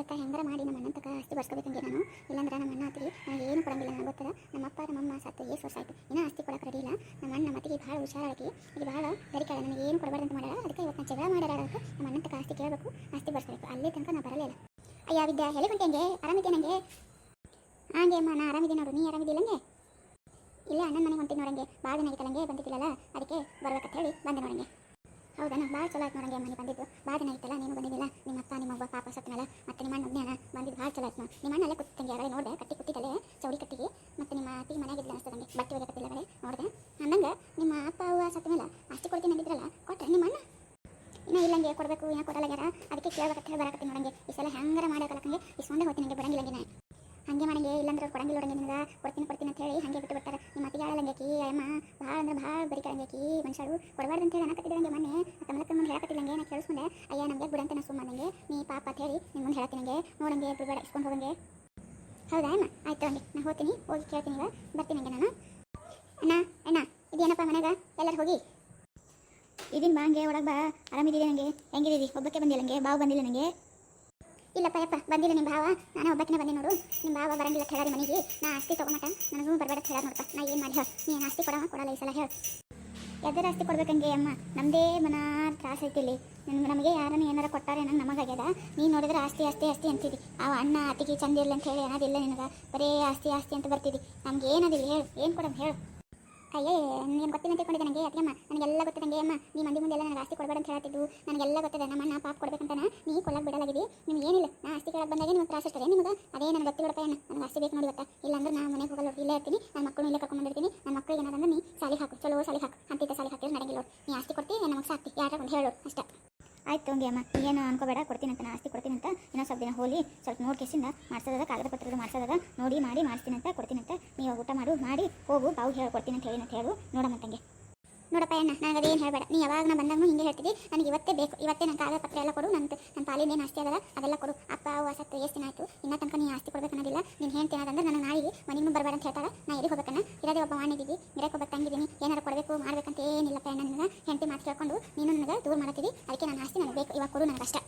ಇವತ್ತು ಹೆಂಗಾರ ಮಾಡಿ ನಮ್ಮ ಅಣ್ಣನ ತಕ ಆಸ್ತಿ ಬರ್ಸ್ಕೋಬೇಕಂಗೆ ನಾನು. ಇಲ್ಲಾಂದ್ರೆ ನಮ್ಮ ಅಣ್ಣ ನನಗೆ ಏನು ಕೊಡಂಗಿಲ್ಲ ನನಗೆ ಗೊತ್ತದ. ನಮ್ಮ ಅಪ್ಪ ನಮ್ಮಮ್ಮ ಸತ್ತು ಏಸು ವರ್ಷ ಆಯ್ತು. ಇನ್ನೂ ಆಸ್ತಿ ಕೊಡಕ್ಕೆ ರೆಡಿ ಇಲ್ಲ. ನಮ್ಮ ಅಣ್ಣ ಮತ್ತಿಗೆ ಭಾಳ ಹುಷಾರಾಗಿ, ಈಗ ಭಾಳ ದರಿಕಾಳ ನನಗೆ ಏನು ಕೊಡಬಾರ್ದು ಅಂತ ಅದಕ್ಕೆ ಇವತ್ತು ನಾನು ಜಗಳ ಮಾಡ್ಯಾರ ಅದಕ್ಕೆ ನಮ್ಮ ಅಣ್ಣನ ತಕ ಆಸ್ತಿ ಕೇಳಬೇಕು. ಆಸ್ತಿ ಬರ್ಸ್ಕೋಬೇಕು ಅಲ್ಲೇ ತನಕ ನಾ ಬರಲಿಲ್ಲ ಅಯ್ಯ ವಿದ್ಯಾ ಹೇಳಿ ಹಂಗೆ? ಆರಾಮಿದ್ದೆ ನನಗೆ ಹಾಗೆ ಅಮ್ಮ ನಾನು ಆರಾಮಿದ್ದೆ ನೋಡು. ನೀ ಆರಾಮಿದ್ದಿಲ್ಲಂಗೆ ಇಲ್ಲ, ಅಣ್ಣನ ಮನೆಗೆ ಹೊಂಟಿ ನೋಡಂಗೆ ಭಾಳ ದಿನ ಆಗಿತ್ತಲ್ಲಂಗೆ ಬಂದಿದ್ದಿಲ್ಲಲ್ಲ? ಅದಕ್ಕೆ ಬರ್ಬೇಕಂತ ಹೇಳಿ ಬಂದೆ ನೋಡಂಗೆ ಹೌದಾ ಭಾಳ ಚಲೋ ಆಯ್ತು ನೋಡಂಗೆ ಮನೆ ಬಂದಿದ್ದು. ಭಾಳ ದಿನ ಆಗಿತ್ತಲ್ಲ, ನೀನು ಬಂದಿದ್ದಿಲ್ಲ? ನಿಮ್ಮ ಅಪ್ಪ, ನಿಮ್ಮ ಅವ್ವ, ಪಾಪ ಸತ್ತನಲ್ಲ ಮತ್ತೆ ನಿಮ್ಮ ಅಣ್ಣ ಅಣ್ಣ ಬಂದಿದ್ದು ಭಾಳ ಚಲೋ ಆಯ್ತು ನಿಮ್ಮ ಅಣ್ಣ ಅಲ್ಲೇ ಕೂತಂಗೆ ಯಾರೇ ನೋಡಿದೆ, ಕಟ್ಟಿ ಕುಟ್ಟಿದ್ದಲ್ಲೇ, ಚೌಡಿ ಕಟ್ಟಿಗೆ. ಮತ್ತೆ ನಿಮ್ಮ ಅತ್ತಿ ಮನೆಯಾಗಿದ್ದ ಅನಿಸ್ತದೆ ನನಗೆ ಬಟ್ಟೆ ಒಗೆಕತ್ತಿಲ್ಲ ಕಡೆ ನೋಡಿದೆ. ಅಂದಂಗೆ ನಿಮ್ಮ ಅಪ್ಪ, ಅವ್ವ ಸತ್ತ ಅಷ್ಟು ಕೊಡ್ತೀನಿ ಅಂದಿದ್ರಲ್ಲ ಕೊಟ್ಟರೆ ನಿಮ್ಮ ಅಣ್ಣ? ಇನ್ನೂ ಇಲ್ಲಂಗೆ ಕೊಡಬೇಕು ಏನೋ ಕೊಡಲಾಗ್ಯಾರ ಅದಕ್ಕೆ ಕೇಳಬೇಕು ಹೇಳಿ ಬರಕತ್ತೀನಿ ನೋಡಂಗೆ ಈ ಸಲ ಹೆಂಗಾರ ಮಾಡಕಲ್ಲಕ್ಕಂಗೆ ಈ ಸೊಂಡೆ ಹೋಗ್ತೀನಿ ನನಗೆ ಬರಂಗಿಲ್ಲಂಗೆ ನಾ ಹಂಗೆ ಅವ್ರು ಕೊಡಂಗಿಲ್ಲ ನೋಡಂಗೆ ನಿನಗೆ ಕೊಡ್ತೀನಿ ಕೊಡ್ತೀನಿ ಅಂತ ಹೇಳಿ ಹಂಗೆ ಬಿಟ್ಟು ಬಿಡ್ತಾರೆ. ನಿಮ್ಮ ಅತ್ತಿಗೆ ಆಳಂಗೇಕಿ ಅಮ್ಮ ಭಾಳ ಅಂದ್ರೆ ಭಾಳ ಬರಿಕಂಗೇಕಿ ಮನುಷ್ಯರು ಕೊಡಬಾರ್ದು ಅಂತ ಹೇಳಿ ಅನ್ನಕತ್ತಿದ್ದಂಗೆ ಮೊನ್ನೆ. ಕಮಲಕ್ಕ ಮುಂದೆ ಹೇಳಕತ್ತಿಲ್ಲಂಗೆ ನಾ ಕೇಳಿಸ್ಕೊಂಡೆ. ಅಯ್ಯ, ನಮಗೆ ಬಿಡಂತ ನಾ ಸುಮ್ಮನಂಗೆ ನೀ ಪಾಪ ಅಂತ ಹೇಳಿ ನಿಮ್ಮ ಮುಂದೆ ಹೇಳ್ತೀನಂಗೆ ನೋಡಂಗೆ ಬಿಡಬೇಡ ಇಸ್ಕೊಂಡು ಹೋಗಂಗೆ. ಹೌದಾ, ಅಮ್ಮ? ಆಯ್ತು ಹಂಗೆ, ನಾ ಹೋಗ್ತೀನಿ, ಹೋಗಿ ಕೇಳ್ತೀನಿ ಈಗ. ಬರ್ತೀನಿ ಹಂಗೆ ನಾನು. ಅಣ್ಣ ಅಣ್ಣ, ಇದೇನಪ್ಪ ಮನೆಗ? ಎಲ್ಲರೂ ಹೋಗಿ. ಇದೀನಿ ಬಾ ಹಂಗೆ, ಒಳಗೆ ಬಾ. ಆರಾಮಿದ್ದೀನಿ ನನಗೆ ಹೆಂಗಿದ್ದೀವಿ ಒಬ್ಬಕ್ಕೆ ಬಂದಿಲ್ಲ ನನಗೆ ಬಾವು ಬಂದಿಲ್ಲ ನನಗೆ ಇಲ್ಲಪ್ಪ, ಯಪ್ಪ ಬಂದಿಲ್ಲ ನಿಮ್ಮ ಭಾವ. ನಾನು ಒಬ್ಬಕ್ಕಿನ ಬಂದಿ ನೋಡು. ನಿಮ್ಮ ಭಾವ ಬರಂಗಿಲ್ಲ ಹೇಳಿ ಮನೆಗೆ. ನಾ ಆಸ್ತಿ ತೊಗೊಂಬಟ. ನನಗೂ ಬರಬೇಡ ಹೇಳ ನೋಡಪ್ಪ. ನಾ ಏನು ಮಾಡಿ ಹೇಳ. ನೀನು ಆಸ್ತಿ ಕೊಡವ? ಕೊಡಲ್ಲ ಈ ಸಲ ಹೇಳ. ಎದರ ಆಸ್ತಿ ಕೊಡ್ಬೇಕಂಗೆ ಅಮ್ಮ? ನಮ್ಮದೇ ಮನ ತ್ರಾಸ ಐತಿ ಇಲ್ಲಿ. ನಮ್ಗೆ ಯಾರನ್ನ ಏನಾರ ಕೊಟ್ಟಾರೆ ನಂಗೆ ನಮಗಾಗ್ಯದ ನೀ ನೋಡಿದ್ರೆ ಆಸ್ತಿ ಆಸ್ತಿ ಆಸ್ತಿ ಅಂತಿದ್ದಿ ಅವ ಅಣ್ಣ, ಅತ್ತಿಗೆ ಚಂದ ಅಂತ ಹೇಳಿ ಅನ್ನೋದಿಲ್ಲ ನಿನಗೆ. ಬರೇ ಆಸ್ತಿ ಆಸ್ತಿ ಅಂತ ಬರ್ತಿದ್ದಿ ನಮ್ಗೆ ಏನದಿಲ್ಲ ಹೇಳು. ಏನು ಕೊಡಮ್ ಹೇಳು. ಅಯ್ಯೇ ನೀನು ಗೊತ್ತಿಲ್ಲ ತಿಳ್ಕೊಂಡಿದ್ದೆ ನನಗೆ ಅತ್ತಿಯಮ್ಮ ನನಗೆಲ್ಲ ಗೊತ್ತಿದೆ ಅಮ್ಮ. ನೀ ಮಂದಿ ಮುಂದೆ ಎಲ್ಲ ನನಗೆ ಆಸ್ತಿ ಕೊಡಬೇಡ ಅಂತ ಹೇಳ್ತಿದ್ದು ನನಗೆಲ್ಲ ಗೊತ್ತಿದೆ, ನಮ್ಮ ಅಣ್ಣ ಪಾಪ ಕೊಡ್ಬೇಕಂತಾನ ನೀ. ಕೊಲ್ಲಕ್ಕೆ ಬಿಡಲಾಗಿದ್ದಿ. ನಿಮ್ಗೆ ಏನಿಲ್ಲ. ನಾ ಆಸ್ತಿ ಕೇಳಕ್ಕೆ ಬಂದಾಗ ನಿಮ್ಗೆ ತ್ರಾಸ ಇರ್ತದೆ ನಿಮ್ಗೆ? ಅದೇ ನನಗೆ ಗೊತ್ತಿ ಬಿಡಪ್ಪ ಅಣ್ಣ. ನನಗೆ ಆಸ್ತಿ ಬೇಕು ನೋಡಿ ಇವತ್ತ ಇಲ್ಲಾಂದ್ರೆ ನಾ ಮನೆಗೆ ಹೋಗಲ್ಲ ಇಲ್ಲೇ ಇರ್ತೀನಿ. ನನ್ನ ಮಕ್ಕಳು ಇಲ್ಲೇ ಕರ್ಕೊಂಡು ಬಂದಿರ್ತೀನಿ. ನನ್ನ ಮಕ್ಕಳಿಗೆ ಏನಾದ್ರೆ ನೀ ಸಾಲಿ ಹಾಕು. ಚಲೋ ಸಾಲಿ ಹಾಕು. ಅಂತಿದ್ದ ಸಾಲಿ ಹಾಕಿದ್ರೆ ನಡೆಗಿಲ್ಲ ನೋಡು. ನೀ ಆಸ್ತಿ ಕೊಡ್ತೀನಿ ನಮಗೆ ಸಾಕ್ತಿ? ಯಾರ ಒಂದು ಹೇಳು ಅಷ್ಟೇ. ಆಯ್ತು ತೊಂಗಿ ಅಮ್ಮ. ಏನು ಅನ್ಕೋಬೇಡ. ಕೊಡ್ತೀನಿ ಅಂತ ನಾ ಆಸ್ತಿ ಕೊಡ್ತೀನಿ ಅಂತ ಇನ್ನೊಂದು ಸ್ವಲ್ಪ ದಿನ ಹೋಗಿ ಸ್ವಲ್ಪ ನೋಡಿ ಕೇಸಿಂದ ಮಾಡ್ಸೋದ ಕಾಗದ ಪತ್ರದ ಮಾಡ್ಸೋದ ನೋಡಿ ಮಾಡಿ ಮಾಡಿಸ್ತೀನಿ ಅಂತ, ಕೊಡ್ತೀನಿ ಅಂತ. ನೀವು ಊಟ ಮಾಡು, ಮಾಡಿ. ಹೋಗು ಹೇಳ್ಕೊಡ್ತೀನಿ ಹೇಳಿ ಕೊಡ್ತೀನಿ ಅಂತ ಹೇಳಿ ಅಂತ ಹೇಳು. ನೋಡಮ್ಮ ತಂಗೆ. ನೋಡಪ್ಪ ಅಣ್ಣ ನನಗೆ ಅದೇನು ಹೇಳಬೇಡ. ನೀ ಯಾವಾಗ ನಾನು ಬಂದಾಗ ಹಿಂಗೆ ಹೇಳ್ತಿದ್ದಿ. ನನಗೆ ಇವತ್ತೇ ಬೇಕು. ಇವತ್ತೇ ನನ್ನ ಕಾಗದ ಪತ್ರ ಎಲ್ಲ ಕೊಡು. ನನ್ನ ನನ್ನ ಪಾಲಿನ ಏನು ಆಸ್ತಿ ಅದಲ್ಲ ಅದೆಲ್ಲ ಕೊಡು. ಅಪ್ಪ ಅವು ಸತ್ತು ಎಷ್ಟು ದಿನ ಆಯಿತು? ಇನ್ನೂ ತನಕ ನೀ ಆಸ್ತಿ ಕೊಡ್ಬೇಕು ಅನ್ನೋದಿಲ್ಲ. ನೀನು ಹೇಳ್ತೀನಿ ಅದಂದ್ರೆ ನನ್ನ ನಾಳೆಗೆ ಮನೆಗೂ ಬರಬೇಡ ಅಂತ ಹೇಳ್ತಾರೆ ನಾ ಎಲ್ಲಿ ಹೋಗ್ಬೇಕನ್ನ ಇರೋದೇ ಒಬ್ಬ ಮಾಡಿದ್ದೀವಿ ಮಿರಕ್ಕೆ ಹೋಗಬೇಕು ತಂಗಿದ್ದೀನಿ. ಏನಾರು ಕೊಡಬೇಕು, ಮಾಡಬೇಕಂತ ಏನಿಲ್ಲಪ್ಪ ಅಣ್ಣ ನನಗೆ. ಹೆಂಡತಿ ಮಾತು ಕೇಳ್ಕೊಂಡು ನೀನು ನನಗೆ ದೂರ ಮಾಡ್ತಿದ್ದಿ ಅದಕ್ಕೆ ನನ್ನ ಆಸ್ತಿ ನನಗೆ ಬೇಕು. ಇವಾಗ ಕೊಡು ನನಗೆ ಅಷ್ಟೇ